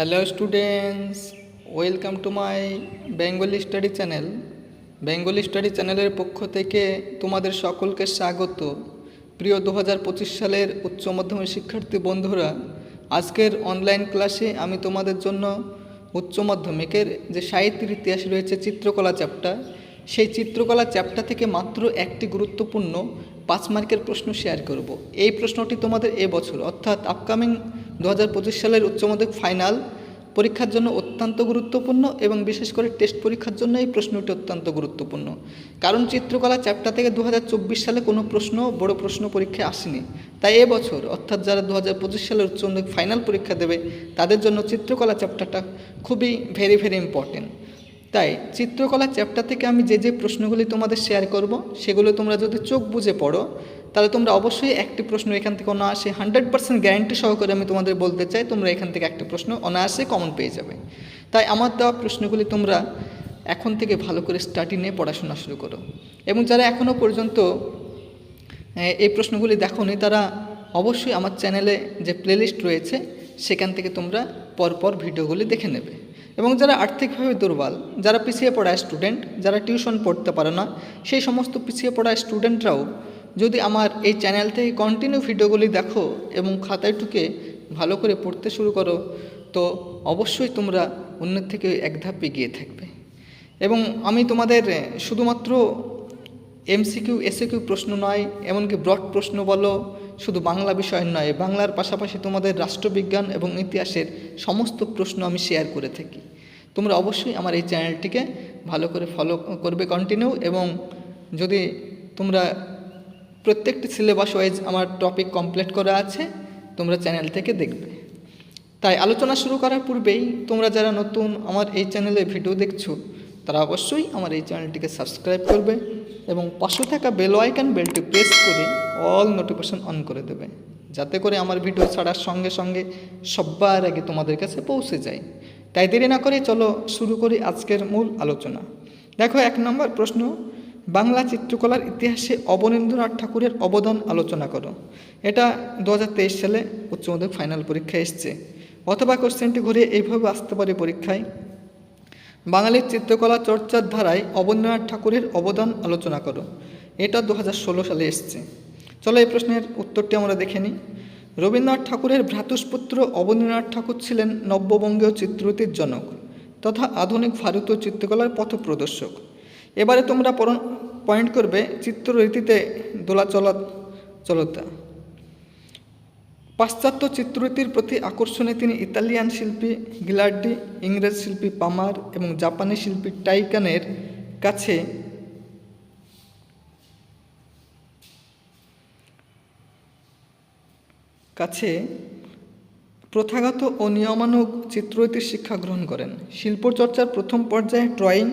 Hello students welcome to my Bengali study channel Bengali study চ্যানেলের পক্ষ থেকে তোমাদের সকলকে স্বাগত। প্রিয় দু হাজার পঁচিশ সালের উচ্চ মাধ্যমিক শিক্ষার্থী বন্ধুরা, আজকের অনলাইন ক্লাসে আমি তোমাদের জন্য উচ্চ মাধ্যমিকের যে সাহিত্যের ইতিহাস রয়েছে, চিত্রকলা চ্যাপ্টার সেই চিত্রকলা চ্যাপ্টার থেকে মাত্র একটি গুরুত্বপূর্ণ পাঁচ মার্কের প্রশ্ন শেয়ার করব। এই প্রশ্নটি তোমাদের এবছর অর্থাৎ আপকামিং দু সালের উচ্চ মাধ্যমিক ফাইনাল পরীক্ষার জন্য অত্যন্ত গুরুত্বপূর্ণ এবং বিশেষ করে টেস্ট পরীক্ষার জন্য এই প্রশ্নটি অত্যন্ত গুরুত্বপূর্ণ। কারণ চিত্রকলা চ্যাপ্টার থেকে দু হাজার চব্বিশ সালে কোনো প্রশ্ন, বড় প্রশ্ন পরীক্ষায় আসেনি। তাই এবছর অর্থাৎ যারা দু হাজার পঁচিশ সালের উচ্চ মাধ্যমিক ফাইনাল পরীক্ষা দেবে, তাদের জন্য চিত্রকলা চ্যাপ্টারটা খুবই ভেরি ভেরি ইম্পর্টেন্ট তাই চিত্রকলা চ্যাপ্টার থেকে আমি যে যে প্রশ্নগুলি তোমাদের শেয়ার করব, সেগুলো তোমরা যদি চোখ বুঝে পড়ো তাহলে তোমরা অবশ্যই একটি প্রশ্ন এখান থেকে অনায়াসে হান্ড্রেড পার্সেন্ট গ্যারান্টি সহকারে আমি তোমাদের বলতে চাই, তোমরা এখান থেকে একটি প্রশ্ন অনায়াসে কমন পেয়ে যাবে। তাই আমার দেওয়া প্রশ্নগুলি তোমরা এখন থেকে ভালো করে স্টাডি নিয়ে পড়াশোনা শুরু করো। এবং যারা এখনও পর্যন্ত এই প্রশ্নগুলি দেখোনি, তারা অবশ্যই আমার চ্যানেলে যে প্লেলিস্ট রয়েছে, সেখান থেকে তোমরা পরপর ভিডিওগুলি দেখে নেবে। এবং যারা আর্থিকভাবে দুর্বল, যারা পিছিয়ে পড়া স্টুডেন্ট যারা টিউশন পড়তে পারে না, সেই সমস্ত পিছিয়ে পড়া স্টুডেন্টরাও যদি আমার এই চ্যানেল থেকে কন্টিনিউ ভিডিওগুলি দেখো এবং খাতায় টুকে ভালো করে পড়তে শুরু করো, তো অবশ্যই তোমরা অন্যের থেকে এক ধাপ এগিয়ে থাকবে। এবং আমি তোমাদের শুধুমাত্র এমসিকিউ এসিকিউ প্রশ্ন নয়, এমনকি ব্রড প্রশ্ন বলো, শুধু বাংলা বিষয় নয়, বাংলার পাশাপাশি তোমাদের রাষ্ট্রবিজ্ঞান এবং ইতিহাসের সমস্ত প্রশ্ন আমি শেয়ার করে থাকি। তোমরা অবশ্যই আমার এই চ্যানেলটিকে ভালো করে ফলো করবে কন্টিনিউ এবং যদি তোমরা প্রত্যেকটি সিলেবাস ওয়াইজ আমার টপিক কমপ্লিট করা আছে, তোমরা চ্যানেল থেকে দেখবে। তাই আলোচনা শুরু করার পূর্বেই তোমরা যারা নতুন আমার এই চ্যানেলে ভিডিও দেখছ, তারা অবশ্যই আমার এই চ্যানেলটিকে সাবস্ক্রাইব করবে এবং পাশে থাকা বেল আইকন বেলটি প্রেস করে অল নোটিফিকেশন অন করে দেবে, যাতে করে আমার ভিডিও ছাড়ার সঙ্গে সঙ্গে সবার আগে তোমাদের কাছে পৌঁছে যায়। তাই দেরি না করে চলো শুরু করি আজকের মূল আলোচনা। দেখো এক নম্বর প্রশ্ন বাংলা চিত্রকলার ইতিহাসে অবনীন্দ্রনাথ ঠাকুরের অবদান আলোচনা করো। এটা দু হাজার তেইশ সালে উচ্চ মাধ্যমিক ফাইনাল পরীক্ষায় এসছে। অথবা কোশ্চেনটি ঘুরে এইভাবে আসতে পারে পরীক্ষায়। বাঙালির চিত্রকলা চর্চার ধারায় অবনীন্দ্রনাথ ঠাকুরের অবদান আলোচনা করো। এটা দু হাজার ষোলো সালে এসছে। চলো এই প্রশ্নের উত্তরটি আমরা দেখে নিই। রবীন্দ্রনাথ ঠাকুরের ভ্রাতুষ্পুত্র অবনীন্দ্রনাথ ঠাকুর ছিলেন নব্যবঙ্গীয় চিত্রতির জনক তথা আধুনিক ভারতীয় চিত্রকলার পথপ্রদর্শক। এবারে তোমরা পয়েন্ট করবে চিত্ররীতিতে দোলাচলা চলতা। পাশ্চাত্য চিত্ররীতির প্রতি আকর্ষণে তিনি ইতালিয়ান শিল্পী গিলার্ডি, ইংরেজ শিল্পী পামার এবং জাপানি শিল্পী টাইকানের কাছে কাছে প্রথাগত ও নিয়মানুগ চিত্ররীতির শিক্ষা গ্রহণ করেন। শিল্পচর্চার প্রথম পর্যায়ে ড্রয়িং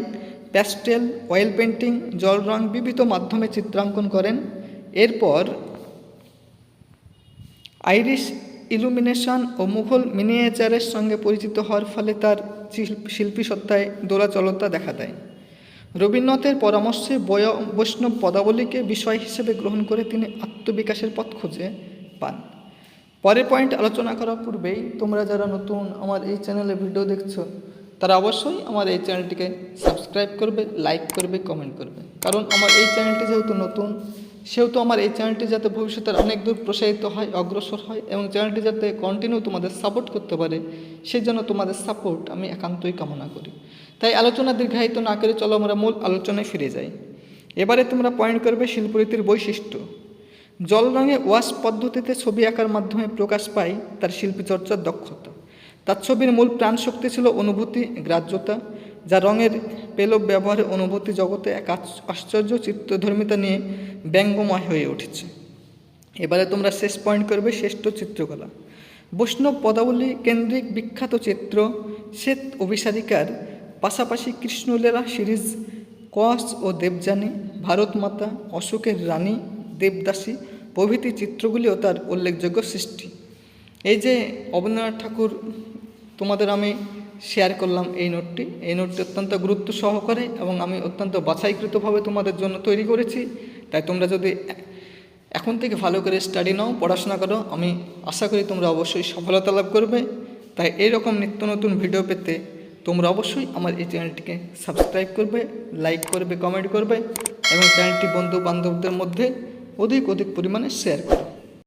প্যাস্টেল, অয়েল পেন্টিং জল রং বিবিধ মাধ্যমে চিত্রাঙ্কন করেন। এরপর আইরিশ ইলুমিনেশন ও মুঘল মিনিয়েচারের সঙ্গে পরিচিত হওয়ার ফলে তার শিল্প- সত্তায় দোলাচলতা দেখা দেয়। রবীন্দ্রনাথের পরামর্শে বয়, বৈষ্ণব পদাবলীকে বিষয় হিসেবে গ্রহণ করে তিনি আত্মবিকাশের পথ খুঁজে পান। পরের পয়েন্ট আলোচনা করার পূর্বেই তোমরা যারা নতুন আমার এই চ্যানেলে ভিডিও দেখছ তারা অবশ্যই আমার এই চ্যানেলটিকে সাবস্ক্রাইব করবে, লাইক করবে, কমেন্ট করবে। কারণ আমার এই চ্যানেলটি যেহেতু নতুন, সেহেতু আমার এই চ্যানেলটি যাতে ভবিষ্যতের অনেক দূর প্রসারিত হয়, অগ্রসর হয় এবং চ্যানেলটি যাতে কন্টিনিউ তোমাদের সাপোর্ট করতে পারে, সেই জন্য তোমাদের সাপোর্ট আমি একান্তই কামনা করি। তাই আলোচনা দীর্ঘায়িত না করে চলো আমরা মূল আলোচনায় ফিরে যাই। এবারে তোমরা পয়েন্ট করবে শিল্পরীতির বৈশিষ্ট্য। জল রঙে ওয়াশ পদ্ধতিতে ছবি আঁকার মাধ্যমে প্রকাশ পায় তার শিল্পীচর্চার দক্ষতা। তার ছবির মূল প্রাণশক্তি ছিল অনুভূতি, গ্রাহ্যতা, যা রঙের পেলব ব্যবহারে অনুভূতি জগতে এক আশ্চর্য চিত্রধর্মিতা নিয়ে ব্যঙ্গময় হয়ে উঠেছে। এবারে তোমরা শেষ পয়েন্ট করবে শ্রেষ্ঠ চিত্রকলা। বৈষ্ণব পদাবলী কেন্দ্রিক বিখ্যাত চিত্র শ্বেত অভিসারিকার পাশাপাশি কৃষ্ণলীলা সিরিজ কস ও দেবযানী ভারত মাতা অশোকের রানী, দেবদাসী প্রভৃতি চিত্রগুলিও তার উল্লেখযোগ্য সৃষ্টি। এই যে অবনীন্দ্রনাথ ঠাকুর তোমাদের আমি শেয়ার করলাম এই নোটটি। এই নোটটি অত্যন্ত গুরুত্ব সহকারে এবং আমি অত্যন্ত বাছাইকৃতভাবে তোমাদের জন্য তৈরি করেছি। তাই তোমরা যদি এখন থেকে ভালো করে স্টাডি নাও, পড়াশোনা করো, আমি আশা করি তোমরা অবশ্যই সফলতা লাভ করবে। তাই এরকম নিত্য নতুন ভিডিও পেতে তোমরা অবশ্যই আমার এই চ্যানেলটিকে সাবস্ক্রাইব করবে লাইক করবে কমেন্ট করবে এবং চ্যানেলটি বন্ধু বান্ধবদের মধ্যে অধিক অধিক পরিমাণে শেয়ার করো